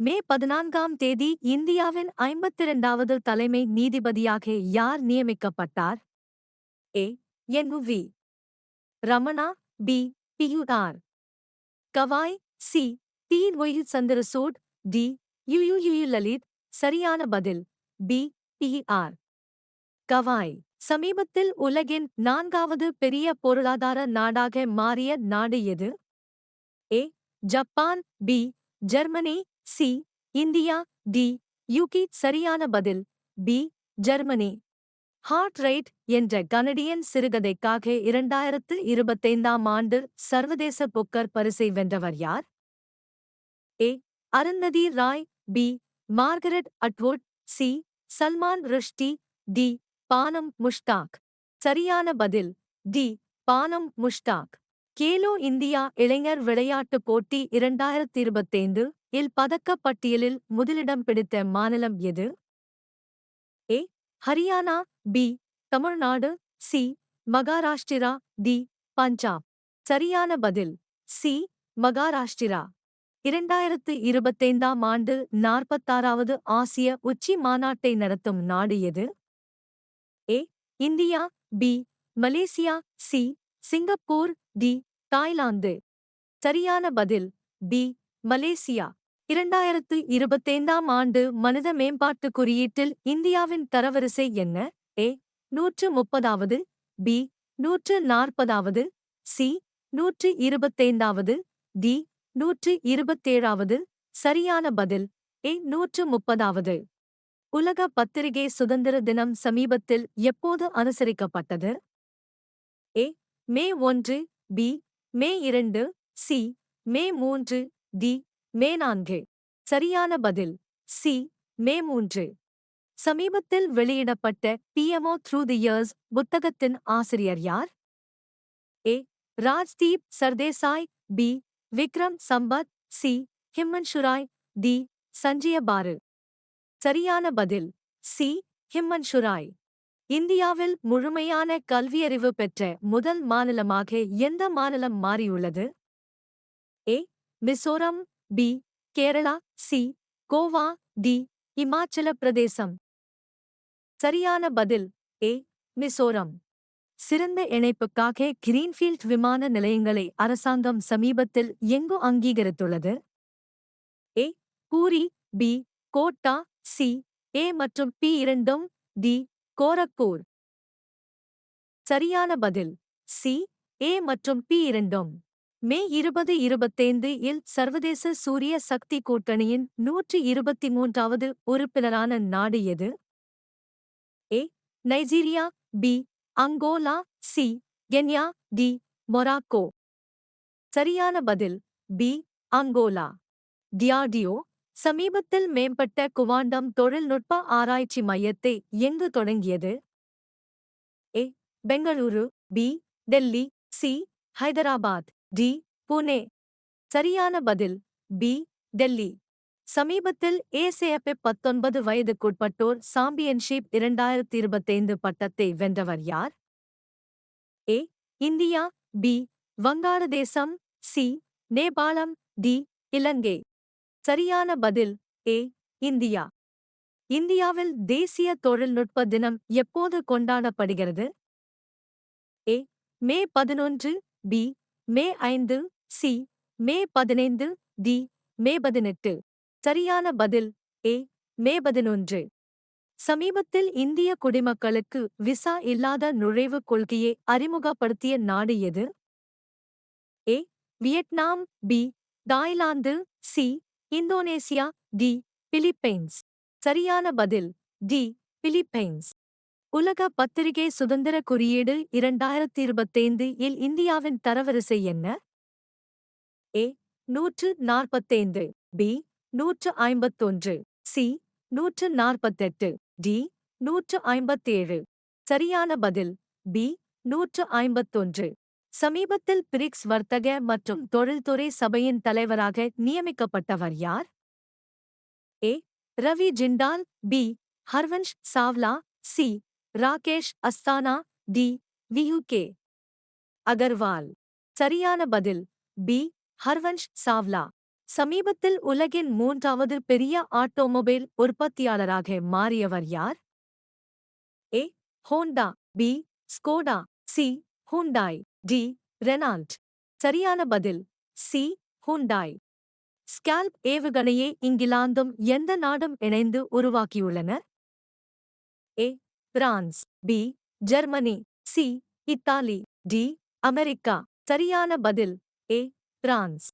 மே பதினான்காம் தேதி இந்தியாவின் ஐம்பத்திரண்டாவது தலைமை நீதிபதியாக யார் நியமிக்கப்பட்டார்? A. N. V. Ramana B. B R. Gavai C. D Y Chandrachud D. U U U Lalit சரியான பதில் பி. பி ஆர் கவாய் சமீபத்தில் உலகின் நான்காவது பெரிய பொருளாதார நாடாக மாறிய நாடு எது? A. Japan B. Germany C India. D UK சரியான பதில். B Germany. ஹார்ட் ரைட் என்ற கனடியன் சிறுகதைக்காக இரண்டாயிரத்து இருபத்தைந்தாம் ஆண்டு சர்வதேச புக்கர் பரிசை வென்றவர் யார்? A Arundhati Roy. B Margaret Atwood. C Salman Rushdie. D Banu Mushtaq சரியான பதில். டி பானம் முஷ்டாக் கேலோ இந்தியா இளைஞர் விளையாட்டுப் போட்டி இரண்டாயிரத்தி இருபத்தைந்து இல் பதக்கப் பட்டியலில் முதலிடம் பிடித்த மாநிலம் எது? A. Haryana B. Tamil Nadu C. Maharashtra D. Punjab. சரியான பதில். சி. மகாராஷ்டிரா. இரண்டாயிரத்து இருபத்தைந்தாம் ஆண்டு நாற்பத்தாறாவது ஆசிய உச்சி மாநாட்டை நடத்தும் நாடு எது? A. India B. Malaysia C. Singapore D. Thailand. சரியான பதில். பி. மலேசியா. இரண்டாயிரத்து இருபத்தைந்தாம் ஆண்டு மனித மேம்பாட்டு குறியீட்டில் இந்தியாவின் தரவரிசை என்ன? ஏ நூற்று முப்பதாவது பி நூற்று நாற்பதாவது சி நூற்று இருபத்தைந்தாவது டி நூற்று இருபத்தேழாவது சரியான பதில் ஏ நூற்று முப்பதாவது உலக பத்திரிகை சுதந்திர தினம் சமீபத்தில் எப்போது அனுசரிக்கப்பட்டது? ஏ மே ஒன்று பி மே இரண்டு சி மே மூன்று டி மே நான்கு. சரியான பதில். சி. மே மூன்று. சமீபத்தில் வெளியிடப்பட்ட பிஎம்ஓ த்ரூ தி இயர்ஸ் புத்தகத்தின் ஆசிரியர் யார்? A. Rajdeep Sardesai. B. Vikram Sampath. C. Himanshu Roy. D. Sanjaya Baru சரியான பதில். சி. ஹிம்மன்ஷுராய். இந்தியாவில் முழுமையான கல்வியறிவு பெற்ற முதல் மாநிலமாக எந்த மாநிலம் மாறியுள்ளது? A. Mizoram. B Kerala C Goa D Himachal Pradesh சரியான பதில் ஏ மிசோரம் சிறந்த இணைப்புக்காக கிரீன்ஃபீல்ட் விமான நிலையங்களை அரசாங்கம் சமீபத்தில் எங்கு அங்கீகரித்துள்ளது? A Puri B Kota C A மற்றும் பி இரண்டும் டி கோரக்பூர் சரியான பதில் சி ஏ மற்றும் பி இரண்டும். மே இருபது இருபத்தைந்து இல் சர்வதேச சூரிய சக்தி கூட்டணியின் நூற்றி இருபத்தி மூன்றாவது உறுப்பினரான நாடு எது? A Nigeria B Angola C Kenya D Morocco. சரியான பதில் பி அங்கோலா. டியாடியோ சமீபத்தில் மேம்பட்ட குவாண்டம் தொழில்நுட்ப ஆராய்ச்சி மையத்தை எங்கு தொடங்கியது? A Bengaluru B Delhi C Hyderabad. D Pune. சரியான பதில். பி டெல்லி. சமீபத்தில் ஏசேஎப்பே பத்தொன்பது வயதுக்குட்பட்டோர் சாம்பியன்ஷிப் இரண்டாயிரத்தி இருபத்தைந்து பட்டத்தை வென்றவர் யார்? A India. பி வங்காளதேசம். சி நேபாளம். டி இலங்கை. சரியான பதில். A India. இந்தியாவில் தேசிய தொழில்நுட்ப தினம் எப்போது கொண்டாடப்படுகிறது? ஏ மே பதினொன்று. பி மே ஐந்து சி மே பதினைந்து டி மே பதினெட்டு. சரியான பதில் ஏ மே பதினொன்று. சமீபத்தில் இந்திய குடிமக்களுக்கு விசா இல்லாத நுழைவுக் கொள்கையை அறிமுகப்படுத்திய நாடு எது? A Vietnam B Thailand C Indonesia D Philippines. சரியான பதில் டி பிலிப்பைன்ஸ். உலக பத்திரிகை சுதந்திர குறியீடு இரண்டாயிரத்தி இருபத்தைந்து இல் இந்தியாவின் தரவரிசை என்ன? ஏ நூற்று நாற்பத்தைந்து பி நூற்று ஐம்பத்தொன்று சி நூற்று நாற்பத்தெட்டு டி நூற்று ஐம்பத்தேழு. சரியான பதில் பி நூற்று ஐம்பத்தொன்று. சமீபத்தில் பிரிக்ஸ் வர்த்தக மற்றும் தொழில்துறை சபையின் தலைவராக நியமிக்கப்பட்டவர் யார்? A Ravi Jindal B Harvansh Chawla C Rakesh Asthana D. V K Agarwal. சரியான பதில். பி. ஹர்வன்ஷ் சாவ்லா. சமீபத்தில் உலகின் மூன்றாவது பெரிய ஆட்டோமொபைல் உற்பத்தியாளராக மாறியவர் யார்? A. Honda. B. Skoda. C. Hyundai. D. Renault. சரியான பதில். சி. ஹூண்டாய். ஸ்கால்ப் ஏவுகணையை இங்கிலாந்தும் எந்த நாடும் இணைந்து உருவாக்கியுள்ளனர்? A. France B Germany C Italy D America. சரியான பதில் ஏ பிரான்ஸ்.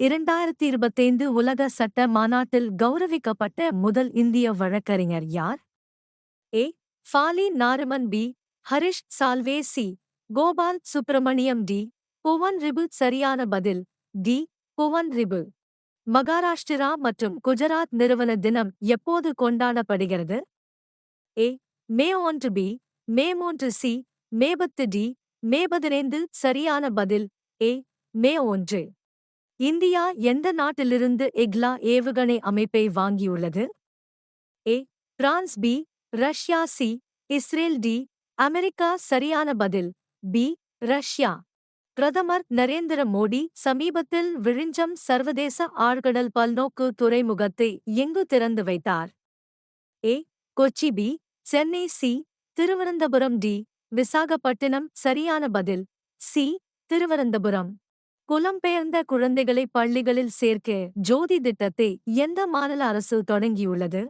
இரண்டாயிரத்தி இருபத்தைந்து உலக சட்ட மாநாட்டில் கௌரவிக்கப்பட்ட முதல் இந்திய வழக்கறிஞர் யார்? A Fali Nariman B Harish Salve C Gopal Subramaniam D Bhuvan Ribhu சரியான பதில் டி புவன் ரிபு மகாராஷ்டிரா மற்றும் குஜராத் நிறுவன தினம் எப்போது கொண்டாடப்படுகிறது? ஏ மே ஒன்று பி மே மூன்று சி மே பத்து டி மே பதினைந்து சரியான பதில் ஏ மே ஒன்று. இந்தியா எந்த நாட்டிலிருந்து எக்லா ஏவுகணை அமைப்பை வாங்கியுள்ளது? A France B Russia C Israel D America சரியான பதில் பி ரஷ்யா. பிரதமர் நரேந்திர மோடி சமீபத்தில் விழிஞ்சம் சர்வதேச ஆழ்கடல் பல்நோக்கு துறைமுகத்தை எங்கு திறந்து வைத்தார்? A Kochi B Chennai C Thiruvananthapuram D Visakhapatnam சரியான பதில். சி திருவனந்தபுரம். புலம்பெயர்ந்த குழந்தைகளை பள்ளிகளில் சேர்க்க ஜோதி திட்டத்தை எந்த மாநில அரசு தொடங்கியுள்ளது?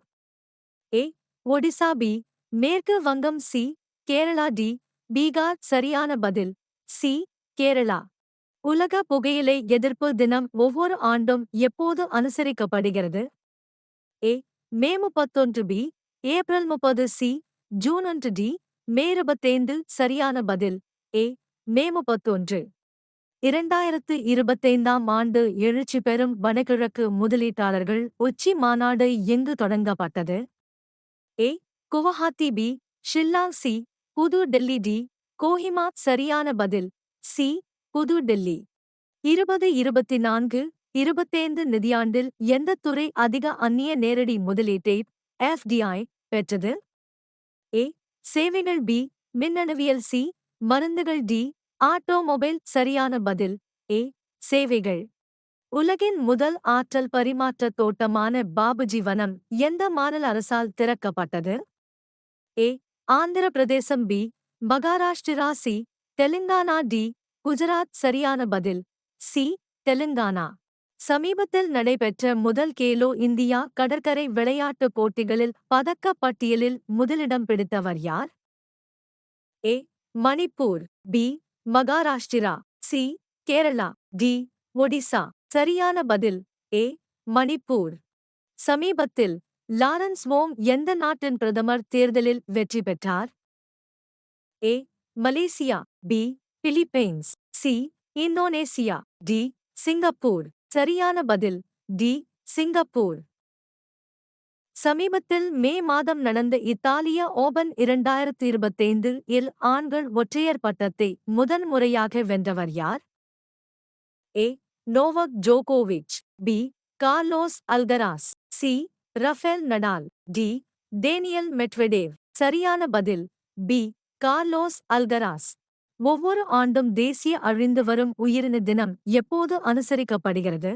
ஏ ஒடிசா பி மேற்கு வங்கம் சி கேரளா டி பீகார் சரியான பதில். சி கேரளா. உலக புகையிலை எதிர்ப்பு தினம் ஒவ்வொரு ஆண்டும் எப்போது அனுசரிக்கப்படுகிறது? ஏ மே முப்பத்தொன்று பி ஏப்ரல் முப்பது சி ஜூன் ஒன்று டி மே இருபத்தைந்து சரியான பதில் ஏ மே முப்பத்தொன்று. இரண்டாயிரத்து இருபத்தைந்தாம் ஆண்டு எழுச்சி பெறும் வடகிழக்கு முதலீட்டாளர்கள் உச்சி மாநாடு எங்கு தொடங்கப்பட்டது? A Guwahati B Shillong C புது டெல்லி டி கோஹிமா சரியான பதில் சி புது டெல்லி. இருபது இருபத்தி நான்கு இருபத்தைந்து நிதியாண்டில் எந்த துறை அதிக அந்நிய நேரடி முதலீட்டை எஃப்டிஐ பெற்றது. ஏ சேவைகள் பி மின்னணுவியல் சி மருந்துகள் டி ஆட்டோமொபைல் சரியான பதில். ஏ சேவைகள். உலகின் முதல் ஆற்றல் பரிமாற்ற தோட்டமான பாபுஜி வனம் எந்த மாநில அரசால் திறக்கப்பட்டது? A Andhra Pradesh B Maharashtra C Telangana D Gujarat சரியான பதில். சி தெலுங்கானா. சமீபத்தில் நடைபெற்ற முதல் கேலோ இந்தியா கடற்கரை விளையாட்டுப் போட்டிகளில் பதக்கப் பட்டியலில் முதலிடம் பிடித்தவர் யார்? A. Manipur B. Maharashtra C. Kerala D. Odisha. சரியான பதில் ஏ. மணிப்பூர். சமீபத்தில் லாரன்ஸ் மோங் எந்த நாட்டின் பிரதமர் தேர்தலில் வெற்றி பெற்றார்? A. Malaysia B. Philippines C. Indonesia D. Singapore. சரியான பதில் டி சிங்கப்பூர். சமீபத்தில் மே மாதம் நடந்த இத்தாலிய ஓபன் இரண்டாயிரத்து இருபத்தைந்து இல் ஆண்கள் ஒற்றையர் பட்டத்தை முதன்முறையாக வென்றவர் யார்? ஏ. நோவக் ஜோகோவிச் B. Carlos Alcaraz C. Rafael Nadal D. Daniil Medvedev. சரியான பதில் பி. Carlos Alcaraz. ஒவ்வொரு ஆண்டும் தேசிய அழிந்து வரும் உயிரின தினம் எப்போது அனுசரிக்கப்படுகிறது?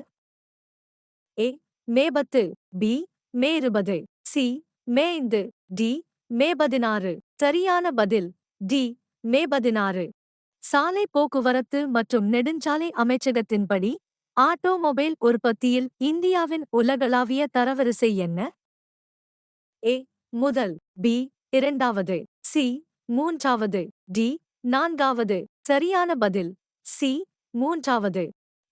ஏ மே பத்து பி மே இருபது சி மே ஐந்து டி மே பதினாறு. சரியான பதில் டி மே பதினாறு. சாலை போக்குவரத்து மற்றும் நெடுஞ்சாலை அமைச்சகத்தின்படி ஆட்டோமொபைல் உற்பத்தியில் இந்தியாவின் உலகளாவிய தரவரிசை என்ன? ஏ முதல் பி இரண்டாவது சி மூன்றாவது டி நான்காவது சரியான பதில். சி மூன்றாவது.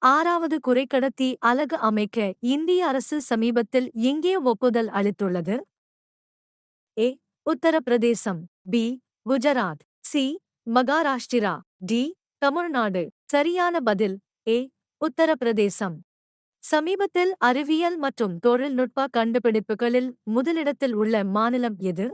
ஆறாவது குறைக்கடத்தி அலகு அமைக்க இந்திய அரசு சமீபத்தில் எங்கே ஒப்புதல் அளித்துள்ளது? A Uttar Pradesh. B Gujarat. C Maharashtra. D Tamil Nadu. சரியான பதில். ஏ உத்தரப்பிரதேசம். சமீபத்தில் அறிவியல் மற்றும் தொழில்நுட்ப கண்டுபிடிப்புகளில் முதலிடத்தில் உள்ள மாநிலம் எது?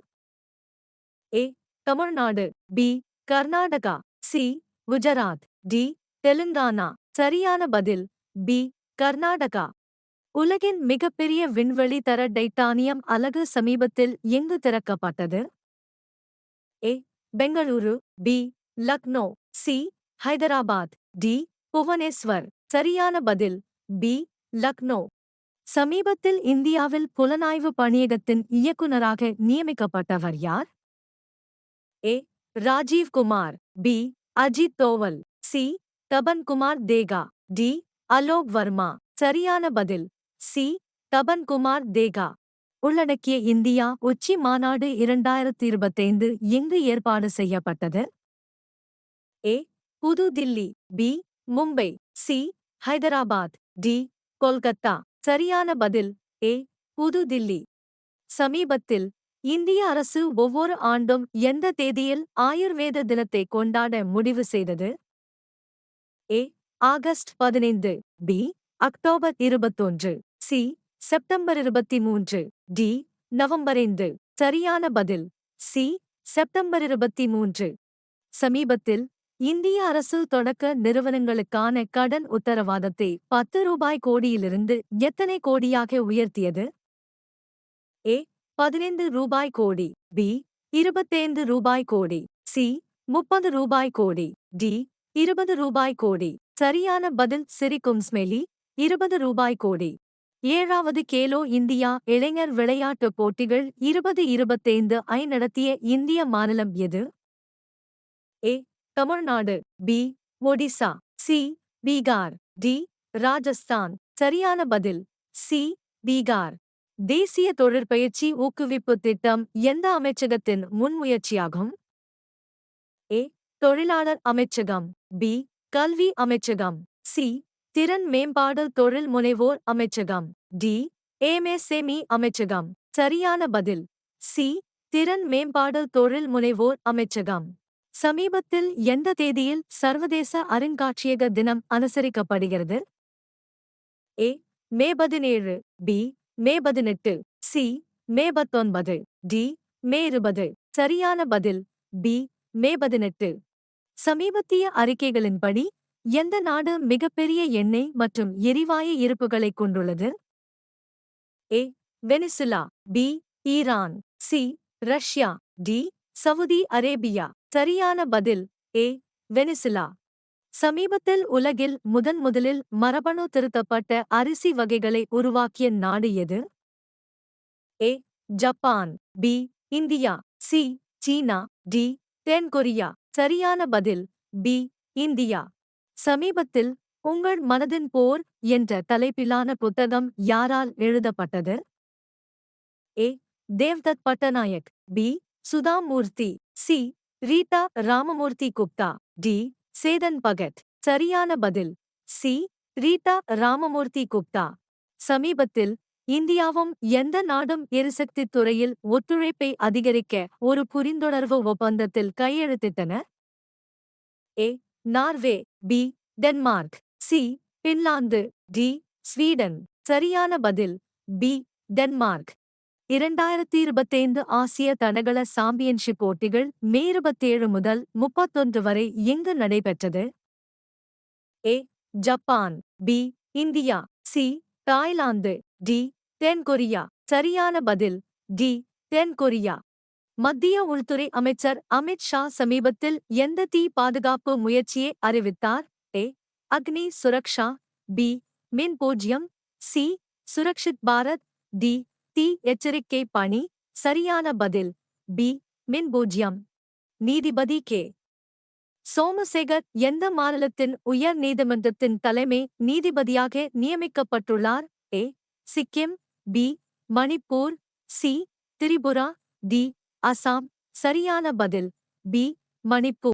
A Tamil Nadu. B Karnataka C Gujarat D Telangana. சரியான பதில் பி கர்நாடகா. உலகின் மிகப்பெரிய விண்வெளி தர டைட்டானியம் அலகு சமீபத்தில் எங்கு திறக்கப்பட்டது? A Bengaluru B Lucknow C Hyderabad D Bhubaneswar. சரியான பதில் பி லக்னோ. சமீபத்தில் இந்தியாவில் புலனாய்வு பணியகத்தின் இயக்குநராக நியமிக்கப்பட்டவர் யார்? A Rajeev Kumar B Ajit Doval C Tapan Kumar Deka D Alok Verma. சரியான பதில் சி தபன்குமார் தேகா. உள்ளடக்கிய இந்தியா உச்சி மாநாடு இரண்டாயிரத்தி இருபத்தைந்து எங்கு ஏற்பாடு செய்யப்பட்டது? ஏ. புது Delhi B Mumbai C Hyderabad D Kolkata. சரியான பதில் ஏ. புது தில்லி. சமீபத்தில் இந்திய அரசு ஒவ்வொரு ஆண்டும் எந்த தேதியில் ஆயுர்வேத தினத்தை கொண்டாட முடிவு செய்தது? ஏ ஆகஸ்ட் பதினைந்து பி அக்டோபர் இருபத்தொன்று சி செப்டம்பர் இருபத்தி மூன்று டி நவம்பர் ஐந்து. சரியான பதில். சி செப்டம்பர் இருபத்தி மூன்று சமீபத்தில் இந்திய அரசு தொடக்க நிறுவனங்களுக்கான கடன் உத்தரவாதத்தை பத்து ரூபாய் கோடியிலிருந்து எத்தனை கோடியாக உயர்த்தியது? ஏ பதினைந்து ரூபாய் கோடி. பி இருபத்தைந்து ரூபாய் கோடி. சி முப்பது ரூபாய் கோடி. டி இருபது ரூபாய் கோடி. சரியான பதில் சிரிக்கும் ஸ்மெலி. இருபது ரூபாய் கோடி. ஏழாவது கேலோ இந்தியா இளைஞர் விளையாட்டுப் போட்டிகள் இருபது இருபத்தைந்து ஐ நடத்திய இந்திய மாநிலம் எது? A Tamil Nadu. B Odisha. C Bihar. D Rajasthan. சரியான பதில். சி பீகார். தேசிய தொழிற்பயிற்சி ஊக்குவிப்பு திட்டம் எந்த அமைச்சகத்தின் முன்முயற்சியாகும் ஏ. தொழிலாளர் அமைச்சகம். பி. கல்வி அமைச்சகம். சி. திறன் மேம்பாடு தொழில் முனைவோர் அமைச்சகம். டி. எம்எஸ்எம்இ அமைச்சகம். சரியான பதில். சி. திறன் மேம்பாடு தொழில் முனைவோர் அமைச்சகம். சமீபத்தில் எந்த தேதியில் சர்வதேச அருங்காட்சியக தினம் அனுசரிக்கப்படுகிறது? ஏ. மே பதினேழு. பி. மே பதினெட்டு சி மே பத்தொன்பது டி மே இருபது. சரியான பதில் பி மே பதினெட்டு. சமீபத்திய அறிக்கைகளின்படி எந்த நாடு மிகப்பெரிய எண்ணெய் மற்றும் எரிவாயு இருப்புகளைக் கொண்டுள்ளது? A Venezuela B Iran C Russia D Saudi Arabia. சரியான பதில் ஏ வெனிசுலா. சமீபத்தில் உலகில் முதன் முதலில் மரபணு திருத்தப்பட்ட அரிசி வகைகளை உருவாக்கிய நாடு எது? A. Japan. B. India. C. China. D. Then Korea சரியான பதில். பி. இந்தியா. சமீபத்தில் உங்கள் மனதின் போர் என்ற தலைப்பிலான புத்தகம் யாரால் எழுதப்பட்டது? A. Devdutt Pattanaik B. Sudha Murty. C. Rita Ramamurthy Gupta. D. Chetan Bhagat. சரியான பதில். சி. ரீதா ராமமூர்த்தி குப்தா. சமீபத்தில் இந்தியாவும் எந்த நாடும் எரிசக்தித் துறையில் ஒத்துழைப்பை அதிகரிக்க ஒரு புரிந்துணர்வு ஒப்பந்தத்தில் கையெழுத்திட்டன? A. Norway. B. Denmark. C. Finland. D. Sweden. சரியான பதில். பி. டென்மார்க். இரண்டாயிரத்தி இருபத்தைந்து ஆசிய தடகள சாம்பியன்ஷிப் போட்டிகள் மே இருபத்தேழு முதல் முப்பத்தொன்று வரை எங்கு நடைபெற்றது? A Japan B India C Thailand D then Korea சரியான பதில் டி தென் கொரியா மத்திய உள்துறை அமைச்சர் அமித் ஷா சமீபத்தில் எந்த தீ பாதுகாப்பு முயற்சியை அறிவித்தார்? ஏ அக்னி சுரக்ஷா பி மின் பூஜ்யம் சி சுரக்ஷித் பாரத் டி தீ எச்சரிக்கை பணி சரியான பதில். பி. மின் பூஜ்யம். நீதிபதி கே. சோமசேகர் எந்த மாநிலத்தின் உயர் நீதிமன்றத்தின் தலைமை நீதிபதியாக நியமிக்கப்பட்டுள்ளார்? A. Sikkim. B. Manipur. C. Tripura. D. Assam. சரியான பதில். பி. மணிப்பூர்.